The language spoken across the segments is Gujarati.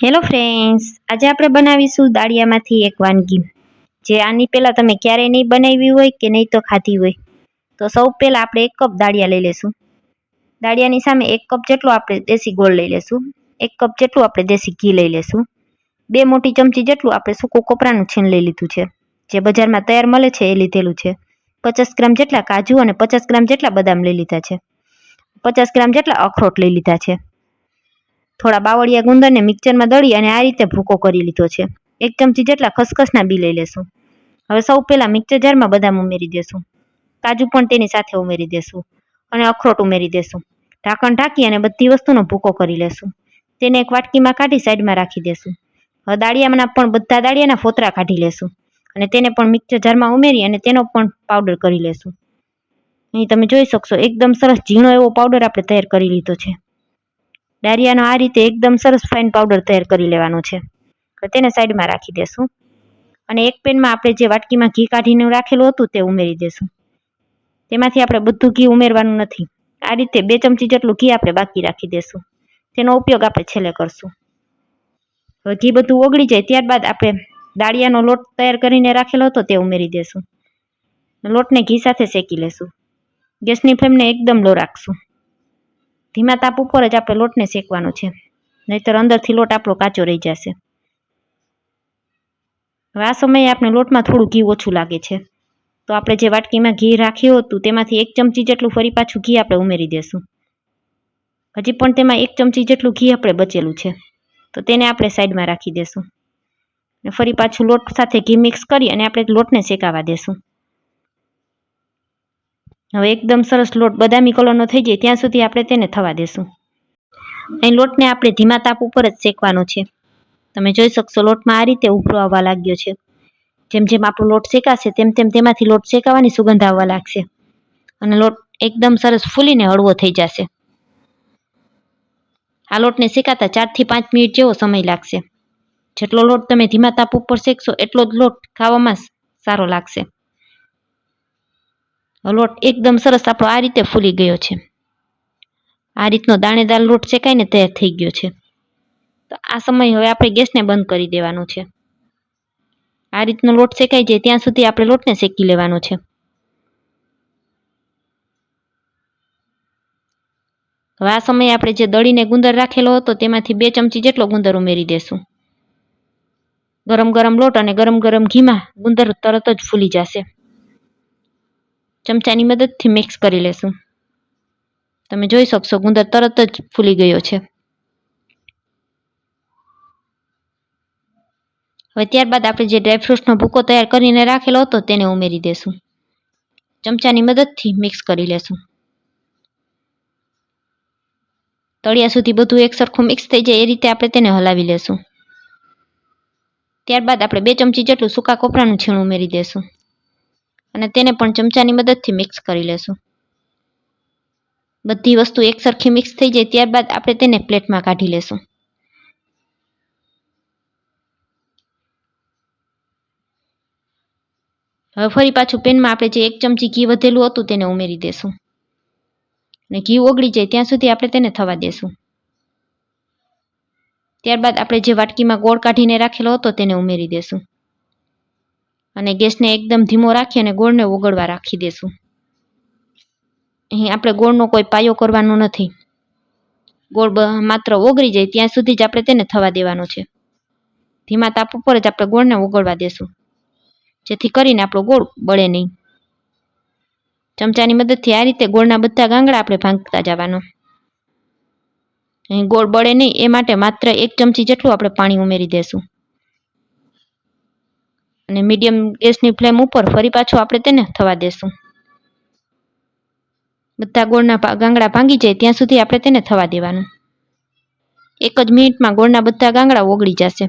હેલો ફ્રેન્ડ્સ આજે આપણે બનાવીશું દાળિયામાંથી એક વાનગી. જે આની પહેલાં તમે ક્યારેય નહીં બનાવી હોય કે નહીં તો ખાધી હોય. તો સૌ પહેલાં આપણે એક કપ દાળિયા લઈ લેશું. દાળિયાની સામે એક કપ જેટલું આપણે દેશી ગોળ લઈ લેશું. એક કપ જેટલું આપણે દેશી ઘી લઈ લેશું. બે મોટી ચમચી જેટલું આપણે સૂકું કોપરાનું છીણ લઈ લીધું છે. જે બજારમાં તૈયાર મળે છે એ લીધેલું છે. પચાસ ગ્રામ જેટલા કાજુ અને પચાસ ગ્રામ જેટલા બદામ લઈ લીધા છે. પચાસ ગ્રામ જેટલા અખરોટ લઈ લીધા છે. થોડા બાવળિયા ગુંદરને મિક્સરમાં દળી અને આ રીતે ભૂકો કરી લીધો છે. એક ચમચી જેટલા ખસખસના બી લઈ લેશું. હવે સૌ પહેલાં મિક્સર જારમાં બદામ ઉમેરી દેશું. કાજુ પણ તેની સાથે ઉમેરી દેશું અને અખરોટ ઉમેરી દેશું. ઢાંકણ ઢાંકી અને બધી વસ્તુનો ભૂકો કરી લેશું. તેને એક વાટકીમાં કાઢી સાઈડમાં રાખી દેશું. હવે દાળિયાના પણ બધા દાળિયાના ફોતરા કાઢી લેશું અને તેને પણ મિક્સર જારમાં ઉમેરી અને તેનો પણ પાવડર કરી લેશું. અહીં તમે જોઈ શકશો, એકદમ સરસ ઝીણો એવો પાવડર આપણે તૈયાર કરી લીધો છે. દાળિયાનો આ રીતે એકદમ સરસ ફાઇન પાવડર તૈયાર કરી લેવાનો છે. તેને સાઈડમાં રાખી દેશું. અને એક પેનમાં આપણે જે વાટકીમાં ઘી કાઢીને રાખેલું હતું તે ઉમેરી દેશું. તેમાંથી આપણે બધું ઘી ઉમેરવાનું નથી. આ રીતે બે ચમચી જેટલું ઘી આપણે બાકી રાખી દેશું. તેનો ઉપયોગ આપણે છેલ્લે કરશું. હવે ઘી બધું ઓગળી જાય ત્યારબાદ આપણે દાળિયાનો લોટ તૈયાર કરીને રાખેલો હતો તે ઉમેરી દેશું. લોટને ઘી સાથે શેકી લેશું. ગેસની ફ્લેમને એકદમ લો રાખશું. ધીમા તાપ ઉપર જ આપણે લોટને શેકવાનો છે. નહીતર અંદરથી લોટ આપણો કાચો રહી જશે. હવે આ સમયે આપણે લોટમાં થોડું ઘી ઓછું લાગે છે. તો આપણે જે વાટકીમાં ઘી રાખ્યું હતું તેમાંથી એક ચમચી જેટલું ફરી પાછું ઘી આપણે ઉમેરી દેશું. હજી પણ તેમાં એક ચમચી જેટલું ઘી આપણે બચેલું છે. તો તેને આપણે સાઈડમાં રાખી દેશું. ફરી પાછું લોટ સાથે ઘી મિક્સ કરી અને આપણે લોટને શેકાવા દેશું. હવે એકદમ સરસ લોટ બદામી કલરનો થઈ જાય, ત્યાં સુધી આપણે તેને થવા દેશું. અહીં લોટને આપણે ધીમા તાપ ઉપર જ શેકવાનો છે. તમે જોઈ શકશો લોટમાં આ રીતે ઉભરો આવવા લાગ્યો છે. જેમ જેમ આપણો લોટ શેકાશે, તેમ તેમ તેમાંથી લોટ શેકાવાની સુગંધ આવવા લાગશે. અને લોટ એકદમ સરસ ફૂલીને હળવો થઈ જશે. આ લોટને શેકાતા ચારથી પાંચ મિનિટ જેવો સમય લાગશે. જેટલો લોટ તમે ધીમા તાપ ઉપર શેકશો, એટલો જ લોટ ખાવામાં સારો લાગશે. લોટ એકદમ સરસ આપણો આ રીતે ફૂલી ગયો છે. આ રીતનો દાણેદાર લોટ શેકાઈને તૈયાર થઈ ગયો છે. તો આ સમય હવે આપણે ગેસને બંધ કરી દેવાનો છે. આ રીતનો લોટ શેકાઈ જાય ત્યાં સુધી આપણે લોટને શેકી લેવાનો છે. હવે આ સમયે આપણે જે દળીને ગુંદર રાખેલો હતો તેમાંથી બે ચમચી જેટલો ગુંદર ઉમેરી દેશું. ગરમ ગરમ લોટ અને ગરમ ગરમ ઘીમાં ગુંદર તરત જ ફૂલી જશે. ચમચાની મદદથી મિક્સ કરી લેશું. તમે જોઈ શકશો, ગુંદર તરત જ ફૂલી ગયો છે. હવે ત્યારબાદ આપણે જે ડ્રાયફ્રૂટ્સનો ભૂકો તૈયાર કરીને રાખેલો હતો તેને ઉમેરી દેશું. ચમચાની મદદથી મિક્સ કરી લેશું. તળિયા સુધી બધું એક સરખું મિક્સ થઈ જાય એ રીતે આપણે તેને હલાવી લેશું. ત્યારબાદ આપણે બે ચમચી જેટલું સૂકા કોપરાનું છીણ ઉમેરી દેશું. અને તેને પણ ચમચાની મદદથી મિક્સ કરી લેશું. બધી વસ્તુ એક સરખી મિક્સ થઈ જાય ત્યારબાદ આપણે તેને પ્લેટમાં કાઢી લેશું. હવે ફરી પાછું પેનમાં આપણે જે એક ચમચી ઘી વધેલું હતું તેને ઉમેરી દેશું. અને ઘી ઓગળી જાય ત્યાં સુધી આપણે તેને થવા દેશું. ત્યારબાદ આપણે જે વાટકીમાં ગોળ કાઢીને રાખેલો હતો તેને ઉમેરી દેશું. અને ગેસને એકદમ ધીમો રાખી અને ગોળને ઓગળવા રાખી દેશું. અહીં આપણે ગોળનો કોઈ પાયો કરવાનો નથી. ગોળ માત્ર ઓગળી જાય ત્યાં સુધી જ આપણે તેને થવા દેવાનો છે. ધીમા તાપ ઉપર જ આપણે ગોળને ઓગળવા દેશું. જેથી કરીને આપણો ગોળ બળે નહીં. ચમચાની મદદથી આ રીતે ગોળના બધા ગાંગડા આપણે ભાંગતા જવાનો. અહીં ગોળ બળે નહીં, એ માટે માત્ર એક ચમચી જેટલું આપણે પાણી ઉમેરી દેશું. અને મીડિયમ ગેસની ફ્લેમ ઉપર ફરી પાછું આપણે તેને થવા દેશું. બધા ગોળના ગાંગડા ભાંગી જાય ત્યાં સુધી આપણે તેને થવા દેવાનું. એક જ મિનિટમાં ગોળના બધા ગાંગડા ઓગળી જશે.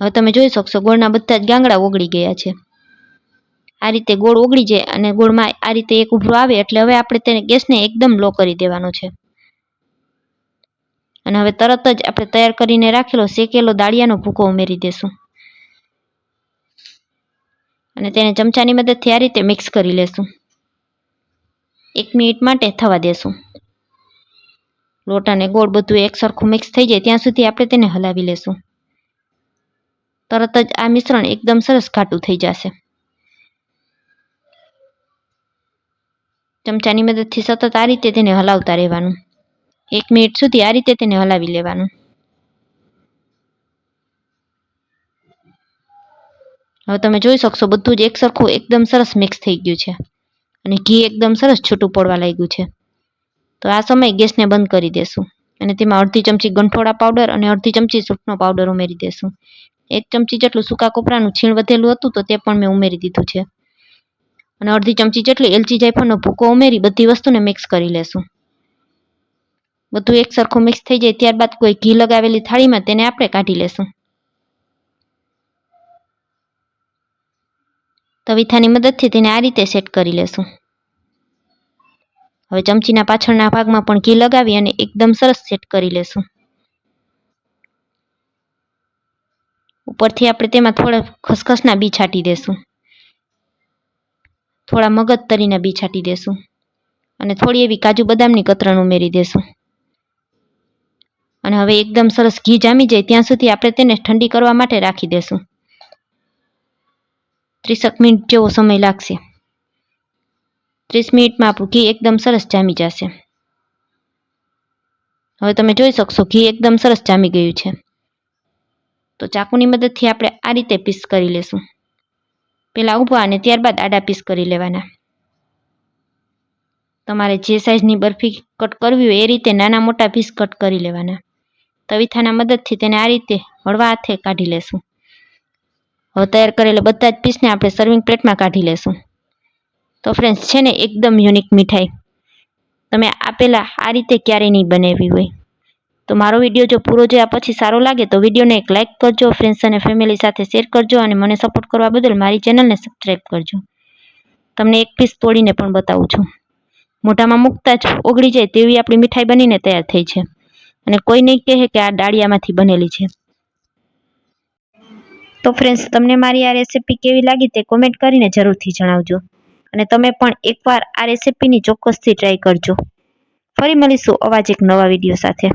હવે તમે જોઈ શકશો ગોળના બધા જ ગાંગડા ઓગળી ગયા છે. આ રીતે ગોળ ઓગળી જાય અને ગોળમાં આ રીતે એક ઉભરો આવે એટલે હવે આપણે તેને ગેસને એકદમ લો કરી દેવાનો છે. અને હવે તરત જ આપણે તૈયાર કરીને રાખેલો શેકેલો દાળિયાનો ભૂકો ઉમેરી દેશું. અને તેને ચમચાની મદદથી આ રીતે મિક્સ કરી લેશું. એક મિનિટ માટે થવા દેશું. લોટ અને ગોળ બધું એક સરખું મિક્સ થઈ જાય ત્યાં સુધી આપણે તેને હલાવી લેશું. તરત જ આ મિશ્રણ એકદમ સરસ ઘાટું થઈ જશે. ચમચાની મદદથી સતત આ રીતે તેને હલાવતા રહેવાનું. એક મિનિટ સુધી આ રીતે તેને હલાવી લેવાનું. હવે તમે જોઈ શકશો, બધું જ એક સરખું એકદમ સરસ મિક્સ થઈ ગયું છે. અને ઘી એકદમ સરસ છૂટું પડવા લાગ્યું છે. તો આ સમયે ગેસને બંધ કરી દેશું. અને તેમાં અડધી ચમચી ગંઠોડા પાવડર અને અડધી ચમચી સૂટનો પાવડર ઉમેરી દેશું. એક ચમચી જેટલું સૂકા કોપરાનું છીણ વધેલું હતું તો તે પણ મેં ઉમેરી દીધું છે. અને અડધી ચમચી જેટલી એલચી જાયફળનો ભૂકો ઉમેરી બધી વસ્તુને મિક્સ કરી લેશું. બધું એક સરખું મિક્સ થઈ જાય ત્યારબાદ કોઈ ઘી લગાવેલી થાળીમાં તેને આપણે કાઢી લેશું. તવીથાની મદદથી તેને આ રીતે સેટ કરી લેશું. હવે ચમચીના પાછળના ભાગમાં પણ ઘી લગાવી અને એકદમ સરસ સેટ કરી લેશું. ઉપરથી આપણે તેમાં થોડા ખસખસના બી છાંટી દેશું. થોડા મગજ તરીના બી છાંટી દેશું. અને થોડી એવી કાજુ બદામની કતરણ ઉમેરી દેશું. અને હવે એકદમ સરસ ઘી જામી જાય ત્યાં સુધી આપણે તેને ઠંડી કરવા માટે રાખી દેશું. ત્રીસેક મિનિટ જેવો સમય લાગશે. ત્રીસ મિનિટમાં આપણું ઘી એકદમ સરસ જામી જશે. હવે તમે જોઈ શકશો ઘી એકદમ સરસ જામી ગયું છે. તો ચાકુની મદદથી આપણે આ રીતે પીસ કરી લેશું. પહેલાં ઊભા અને ત્યારબાદ આડા પીસ કરી લેવાના. તમારે જે સાઇઝની બરફી કટ કરવી હોય એ રીતે નાના મોટા પીસ કટ કરી લેવાના. તવીથાના મદદથી તેને આ રીતે હળવા હાથે કાઢી લેશું. હવે તૈયાર કરેલા બધા જ પીસને આપણે સર્વિંગ પ્લેટમાં કાઢી લેશું. તો ફ્રેન્ડ્સ છે ને એકદમ યુનિક મીઠાઈ. તમે આપેલા આ રીતે ક્યારેય નહીં બનાવી હોય. તો મારો વીડિયો જો પૂરો જોયા પછી સારો લાગે તો વિડીયોને એક લાઇક કરજો ફ્રેન્ડ્સ અને ફેમિલી સાથે શેર કરજો અને મને સપોર્ટ કરવા બદલ મારી ચેનલને સબસ્ક્રાઈબ કરજો. તમને એક પીસ તોડીને પણ બતાવું છું. મોઢામાં મૂકતા જ ઓગળી જાય તેવી આપણી મીઠાઈ બનીને તૈયાર થઈ છે. અને કોઈ નહીં કહે કે આ ડાળિયામાંથી બનેલી છે. તો ફ્રેન્ડ્સ તમને મારી આ રેસીપી કેવી લાગી તે કોમેન્ટ કરીને જરૂરથી જણાવજો. અને તમે પણ એકવાર આ રેસીપીની ચોક્કસથી ટ્રાય કરજો. ફરી મળીશું અવાજ એક નવા વીડિયો સાથે.